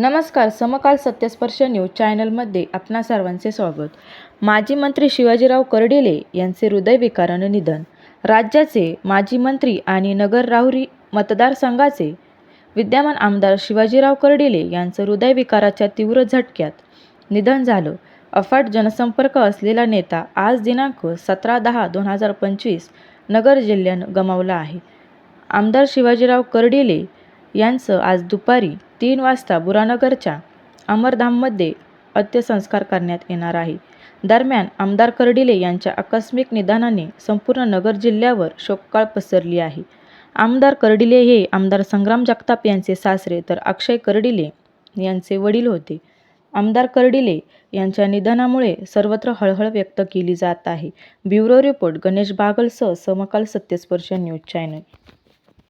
नमस्कार समकाल सत्यस्पर्श न्यूज चॅनलमध्ये आपणा सर्वांचे स्वागत. माजी मंत्री शिवाजीराव कर्डिले यांचे हृदयविकारानं निधन. राज्याचे माजी मंत्री आणि नगर राहुरी मतदारसंघाचे विद्यमान आमदार शिवाजीराव कर्डिले यांचं हृदयविकाराच्या तीव्र झटक्यात निधन झालं. अफाट जनसंपर्क असलेला नेता आज दिनांक सतरा दहा दोन हजार पंचवीस नगर जिल्ह्यानं गमावला आहे. आमदार शिवाजीराव कर्डिले यांचं आज दुपारी तीन वाजता बुरानगरच्या अमरधाममध्ये अंत्यसंस्कार करण्यात येणार आहे. दरम्यान आमदार कर्डिले यांच्या आकस्मिक निधनाने संपूर्ण नगर जिल्ह्यावर शोककाळ पसरली आहे. आमदार कर्डिले हे आमदार संग्राम जगताप यांचे सासरे तर अक्षय कर्डिले यांचे वडील होते. आमदार कर्डिले यांच्या निधनामुळे सर्वत्र हळहळ व्यक्त केली जात आहे. ब्युरो रिपोर्ट गणेश बागलसह समकाल सत्यस्पर्श न्यूज चॅनल.